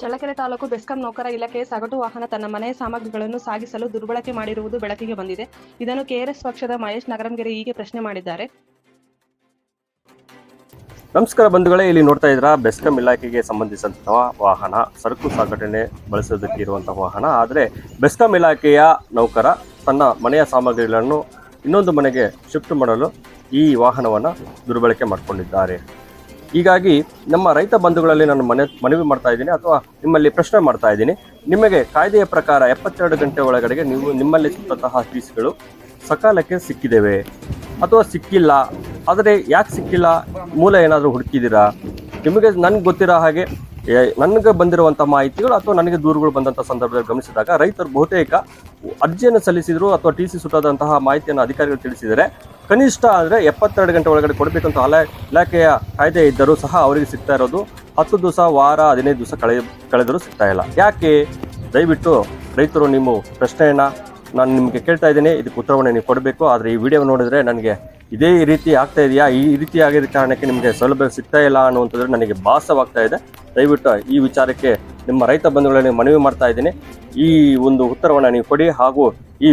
ಚಳ್ಳಕೆರೆ ತಾಲೂಕು ಬೆಸ್ಕಾಂ ನೌಕರ ಇಲಾಖೆಯ ಸಗಟು ವಾಹನ ತನ್ನ ಮನೆಯ ಸಾಮಗ್ರಿಗಳನ್ನು ಸಾಗಿಸಲು ದುರ್ಬಳಕೆ ಮಾಡಿರುವುದು ಬೆಳಕಿಗೆ ಬಂದಿದೆ. ಇದನ್ನು ಕೆಆರ್ಎಸ್ ಪಕ್ಷದ ಮಹೇಶ್ ನಗರಂಗೆರೆ ಹೀಗೆ ಪ್ರಶ್ನೆ ಮಾಡಿದ್ದಾರೆ. ನಮಸ್ಕಾರ ಬಂಧುಗಳೇ, ಇಲ್ಲಿ ನೋಡ್ತಾ ಇದ್ರ ಬೆಸ್ಕಾಂ ಇಲಾಖೆಗೆ ಸಂಬಂಧಿಸಿದಂತಹ ವಾಹನ, ಸರಕು ಸಾಗಣೆ ಬಳಸೋದಕ್ಕೆ ಇರುವಂತಹ ವಾಹನ. ಆದರೆ ಬೆಸ್ಕಾಂ ಇಲಾಖೆಯ ನೌಕರ ತನ್ನ ಮನೆಯ ಸಾಮಗ್ರಿಗಳನ್ನು ಇನ್ನೊಂದು ಮನೆಗೆ ಶಿಫ್ಟ್ ಮಾಡಲು ಈ ವಾಹನವನ್ನು ದುರ್ಬಳಕೆ ಮಾಡಿಕೊಂಡಿದ್ದಾರೆ. ಹೀಗಾಗಿ ನಮ್ಮ ರೈತ ಬಂಧುಗಳಲ್ಲಿ ನಾನು ಮನೆ ಮನವಿ ಮಾಡ್ತಾ ಇದ್ದೀನಿ ಅಥವಾ ನಿಮ್ಮಲ್ಲಿ ಪ್ರಶ್ನೆ ಮಾಡ್ತಾ ಇದ್ದೀನಿ. ನಿಮಗೆ ಕಾಯ್ದೆಯ ಪ್ರಕಾರ ಎಪ್ಪತ್ತೆರಡು ಗಂಟೆ ಒಳಗಡೆಗೆ ನೀವು ನಿಮ್ಮಲ್ಲಿ ಸಿಕ್ಕಂತಹ ಫೀಸ್ಗಳು ಸಕಾಲಕ್ಕೆ ಸಿಕ್ಕಿದ್ದೇವೆ ಅಥವಾ ಸಿಕ್ಕಿಲ್ಲ. ಆದರೆ ಯಾಕೆ ಸಿಕ್ಕಿಲ್ಲ? ಮೂಲ ಏನಾದರೂ ಹುಡುಕಿದ್ದೀರಾ? ನಿಮಗೆ ನನಗೆ ಗೊತ್ತಿರೋ ಹಾಗೆ ನನಗೆ ಬಂದಿರುವಂಥ ಮಾಹಿತಿಗಳು ಅಥವಾ ನನಗೆ ದೂರುಗಳು ಬಂದಂಥ ಸಂದರ್ಭದಲ್ಲಿ ಗಮನಿಸಿದಾಗ ರೈತರು ಬಹುತೇಕ ಅರ್ಜಿಯನ್ನು ಸಲ್ಲಿಸಿದರು ಅಥವಾ ಟಿ ಸಿ ಸುಟ್ಟಾದಂತಹ ಮಾಹಿತಿಯನ್ನು ಅಧಿಕಾರಿಗಳು ತಿಳಿಸಿದರೆ ಕನಿಷ್ಠ ಅಂದರೆ ಎಪ್ಪತ್ತೆರಡು ಗಂಟೆ ಒಳಗಡೆ ಕೊಡಬೇಕಂತ ಅಲ ಇಲಾಖೆಯ ಕಾಯ್ದೆ ಇದ್ದರೂ ಸಹ ಅವರಿಗೆ ಸಿಗ್ತಾ ಇರೋದು. ಹತ್ತು ದಿವಸ, ವಾರ, ಹದಿನೈದು ದಿವಸ ಕಳೆ, ಕಳೆದರೂ ಸಿಗ್ತಾ ಇಲ್ಲ. ಯಾಕೆ? ದಯವಿಟ್ಟು ರೈತರು ನಿಮ್ಮ ಪ್ರಶ್ನೆಯನ್ನು ನಾನು ನಿಮಗೆ ಕೇಳ್ತಾ ಇದ್ದೀನಿ. ಇದಕ್ಕೆ ಉತ್ತರವನ್ನು ನೀವು ಕೊಡಬೇಕು. ಆದರೆ ಈ ವಿಡಿಯೋ ನೋಡಿದ್ರೆ ನನಗೆ ಇದೇ ರೀತಿ ಆಗ್ತಾ ಇದೆಯಾ? ಈ ರೀತಿ ಆಗಿದ ಕಾರಣಕ್ಕೆ ನಿಮಗೆ ಸೌಲಭ್ಯ ಸಿಗ್ತಾ ಇಲ್ಲ ಅನ್ನುವಂಥದ್ದು ನನಗೆ ಭಾಸವಾಗ್ತಾ ಇದೆ. ದಯವಿಟ್ಟು ಈ ವಿಚಾರಕ್ಕೆ ನಿಮ್ಮ ರೈತ ಬಂಧುಗಳಲ್ಲಿ ಮನವಿ ಮಾಡ್ತಾ ಇದ್ದೀನಿ. ಈ ಒಂದು ಉತ್ತರವನ್ನು ನೀವು ಕೊಡಿ ಹಾಗೂ ಈ